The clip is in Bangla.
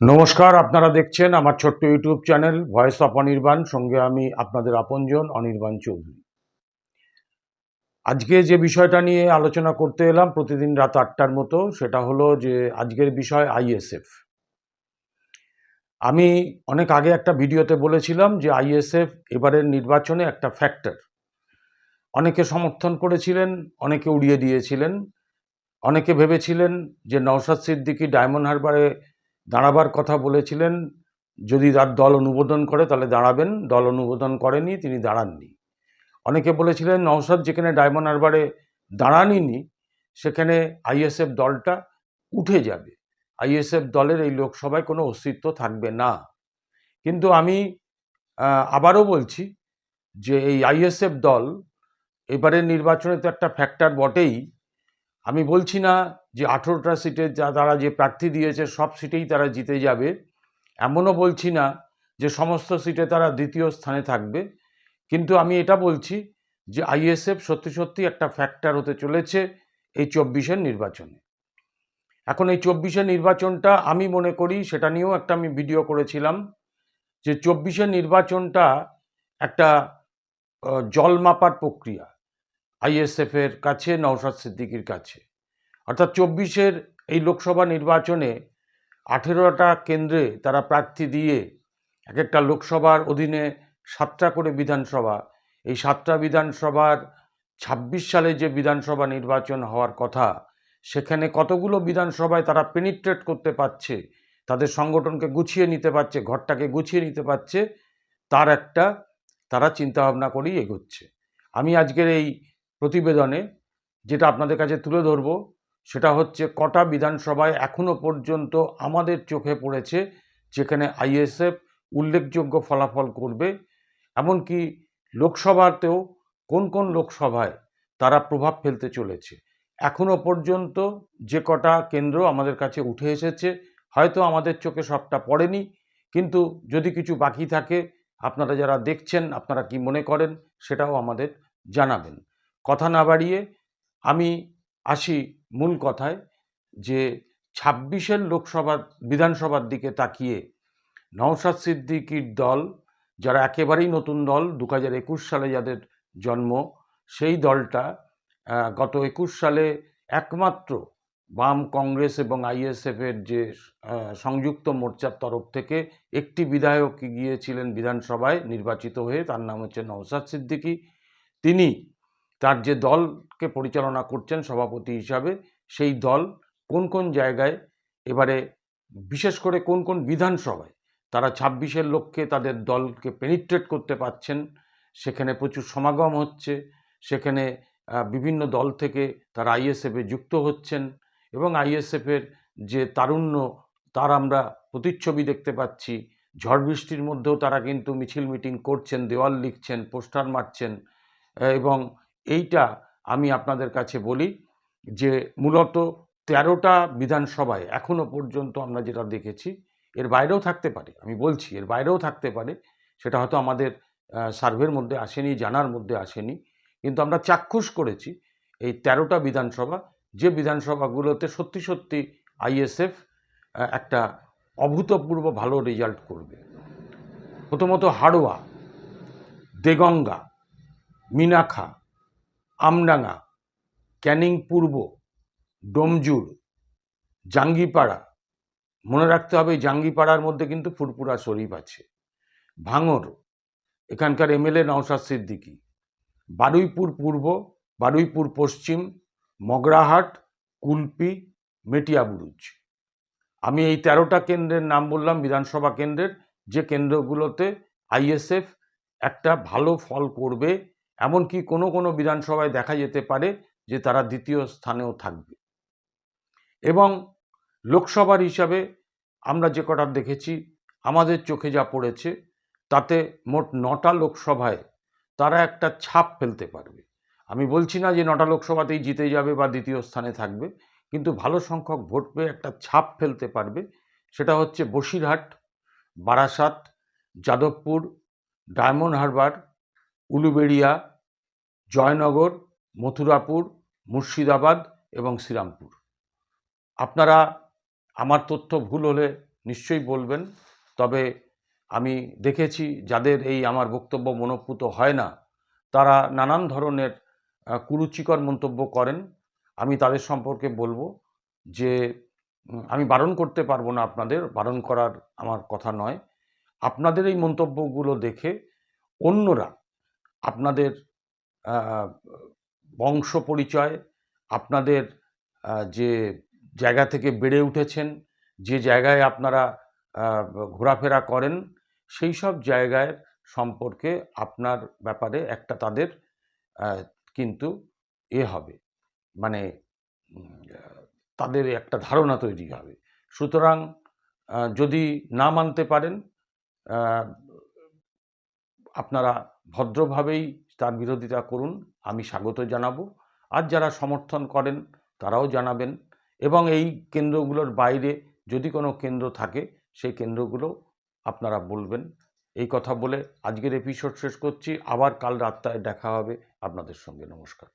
নমস্কার, আপনারা দেখছেন আমার ছোট্ট YouTube channel voice of Anirban. সঙ্গে আমি আপনাদের আপনজন, অনির্বাণ চৌধুরী। আজকে যে বিষয়টা নিয়ে আলোচনা করতে এলাম প্রতিদিন রাত আটটার মতো, সেটা হলো যে আজকের বিষয় আইএসএফ আমি অনেক আগে একটা ভিডিওতে বলেছিলাম যে আইএসএফ এবারের নির্বাচনে একটা ফ্যাক্টর। অনেকে সমর্থন করেছিলেন, অনেকে উড়িয়ে দিয়েছিলেন। অনেকে ভেবেছিলেন যে নওশাদ সিদ্দিকি ডায়মন্ড হারবারে দাঁড়াবার কথা বলেছিলেন, যদি তার দল অনুমোদন করে তাহলে দাঁড়াবেন, দল অনুমোদন করেনি তিনি দাঁড়াননি। অনেকে বলেছিলেন নওশাদ যেখানে ডায়মন্ড হারবারে দাঁড়ানইনি সেখানে আইএসএফ দলটা উঠে যাবে। আইএসএফ দলের এই লোকসভায় কোনো অস্তিত্ব থাকবে না। কিন্তু আমি আবারও বলছি যে এই আইএসএফ দল এবারের নির্বাচনে তো একটা ফ্যাক্টর বটেই। আমি বলছি না যে আঠেরোটা সিটে যা তারা যে প্রার্থী দিয়েছে, সব সিটেই তারা জিতে যাবে। এমনও বলছি না যে সমস্ত সিটে তারা দ্বিতীয় স্থানে থাকবে। কিন্তু আমি এটা বলছি যে আইএসএফ সত্যি সত্যি একটা ফ্যাক্টর হতে চলেছে এই চব্বিশের নির্বাচনে। এখন এই চব্বিশের নির্বাচনটা আমি মনে করি, সেটা নিয়েও একটা আমি ভিডিও করেছিলাম যে চব্বিশের নির্বাচনটা একটা জল মাপার প্রক্রিয়া। আইএসএফের কাছে, নওশাদ সিদ্দিকির কাছে। অর্থাৎ চব্বিশের এই লোকসভা নির্বাচনে আঠেরোটা কেন্দ্রে তারা প্রার্থী দিয়ে এক একটা লোকসভার অধীনে সাতটা করে বিধানসভা। এই সাতটা বিধানসভার ছাব্বিশ সালে যে বিধানসভা নির্বাচন হওয়ার কথা, সেখানে কতগুলো বিধানসভায় তারা পেনিট্রেট করতে পারছে, তাদের সংগঠনকে গুছিয়ে নিতে পারছে, ঘরটাকে গুছিয়ে নিতে পারছে, তার একটা তারা চিন্তাভাবনা করেই এগোচ্ছে। আমি আজকের এই প্রতিবেদনে যেটা আপনাদের কাছে তুলে ধরব, সেটা হচ্ছে কটা বিধানসভায় এখনও পর্যন্ত আমাদের চোখে পড়েছে যেখানে আইএসএফ উল্লেখযোগ্য ফলাফল করবে, এমনকি লোকসভাতেও কোন কোন লোকসভায় তারা প্রভাব ফেলতে চলেছে। এখনও পর্যন্ত যে কটা কেন্দ্র আমাদের কাছে উঠে এসেছে, হয়তো আমাদের চোখে সবটা পড়েনি, কিন্তু যদি কিছু বাকি থাকে, আপনারা যারা দেখছেন, আপনারা কি মনে করেন, সেটাও আমাদের জানাবেন। কথা না বাড়িয়ে আমি আসি মূল কথায় যে ছাব্বিশের লোকসভা বিধানসভার দিকে তাকিয়ে নওশাদ সিদ্দিকির দল, যারা একেবারেই নতুন দল দু হাজার একুশ সালে যাদের জন্ম, সেই দলটা গত একুশ সালে একমাত্র বাম কংগ্রেস এবং আইএসএফের যে সংযুক্ত মোর্চার তরফ থেকে একটি বিধায়ক গিয়েছিলেন বিধানসভায় নির্বাচিত হয়ে, তার নাম হচ্ছে নওশাদ সিদ্দিকী। তিনি তার যে দলকে পরিচালনা করছেন সভাপতি হিসাবে, সেই দল কোন কোন জায়গায়, এবারে বিশেষ করে কোন কোন বিধানসভায় তারা ছাব্বিশের লক্ষ্যে তাদের দলকে পেনিট্রেট করতে পারছেন, সেখানে প্রচুর সমাগম হচ্ছে, সেখানে বিভিন্ন দল থেকে তারা আইএসএফে যুক্ত হচ্ছেন এবং আইএসএফের যে তারুণ্য, তার আমরা প্রতিচ্ছবি দেখতে পাচ্ছি। ঝড় বৃষ্টির মধ্যেও তারা কিন্তু মিছিল মিটিং করছেন, দেওয়াল লিখছেন, পোস্টার মারছেন এবং এইটা আমি আপনাদের কাছে বলি যে মূলত তেরোটা বিধানসভায় এখনও পর্যন্ত আমরা যেটা দেখেছি, এর বাইরেও থাকতে পারে, আমি বলছি এর বাইরেও থাকতে পারে, সেটা হয়তো আমাদের সার্ভের মধ্যে আসেনি, জানার মধ্যে আসেনি, কিন্তু আমরা চাক্ষুষ করেছি এই তেরোটা বিধানসভা, যে বিধানসভাগুলোতে সত্যি সত্যি আইএসএফ একটা অভূতপূর্ব ভালো রেজাল্ট করবে। প্রথমত হাড়োয়া, দেগঙ্গা মিনাখা আমডাঙ্গা ক্যানিং পূর্ব ডোমজুর, জাঙ্গিপাড়া। মনে রাখতে হবে, জাঙ্গিপাড়ার মধ্যে কিন্তু ফুরপুরা শরীফ আছে। ভাঙর এখানকার এমএলএ নওশাদ সিদ্দিকি। বারুইপুর পূর্ব, বারুইপুর পশ্চিম, মগরাহাট, কুলপি মেটিয়াবুরুজ আমি এই তেরোটা কেন্দ্রের নাম বললাম, বিধানসভা কেন্দ্রের যে কেন্দ্রগুলোতে আইএসএফ একটা ভালো ফল করবে এমনকি কোনো কোনো বিধানসভায় দেখা যেতে পারে যে তারা দ্বিতীয় স্থানেও থাকবে। এবং লোকসভার হিসাবে আমরা যে কটা দেখেছি, আমাদের চোখে যা পড়েছে, তাতে মোট নটা লোকসভায় তারা একটা ছাপ ফেলতে পারবে। আমি বলছি না যে নটা লোকসভাতেই জিতে যাবে বা দ্বিতীয় স্থানে থাকবে, কিন্তু ভালো সংখ্যক ভোট পেয়ে একটা ছাপ ফেলতে পারবে। সেটা হচ্ছে বসিরহাট, বারাসাত, যাদবপুর, ডায়মন্ড হারবার উলুবেড়িয়া, জয়নগর, মথুরাপুর, মুর্শিদাবাদ এবং শ্রীরামপুর। আপনারা আমার তথ্য ভুল হলে নিশ্চয়ই বলবেন, তবে আমি দেখেছি যাদের এই আমার বক্তব্য মনোপুত হয় না, তারা নানান ধরনের কুরুচিকর মন্তব্য করেন। আমি তাদের সম্পর্কে বলব যে আমি বারণ করতে পারব না আপনাদের, বারণ করার আমার কথা নয়। আপনাদের এই মন্তব্যগুলো দেখে অন্যরা আপনাদের বংশ পরিচয়, আপনাদের যে জায়গা থেকে বেড়ে উঠেছেন, যে জায়গায় আপনারা ঘোরাফেরা করেন, সেই সব জায়গায় সম্পর্কে আপনার ব্যাপারে একটা তাদের কিন্তু এ হবে। মানে তাদের একটা ধারণা তৈরি হবে। সুতরাং যদি না মানতে পারেন আপনারা ভদ্রভাবেই তার বিরোধিতা করুন, আমি স্বাগত জানাব। আর যারা সমর্থন করেন, তারাও জানাবেন। এবং এই কেন্দ্রগুলোর বাইরে যদি কোনো কেন্দ্র থাকে, সেই কেন্দ্রগুলো আপনারা বলবেন। এই কথা বলে আজকের এপিসোড শেষ করছি। আবার কাল রাত্রায় দেখা হবে। আপনাদের সঙ্গে নমস্কার।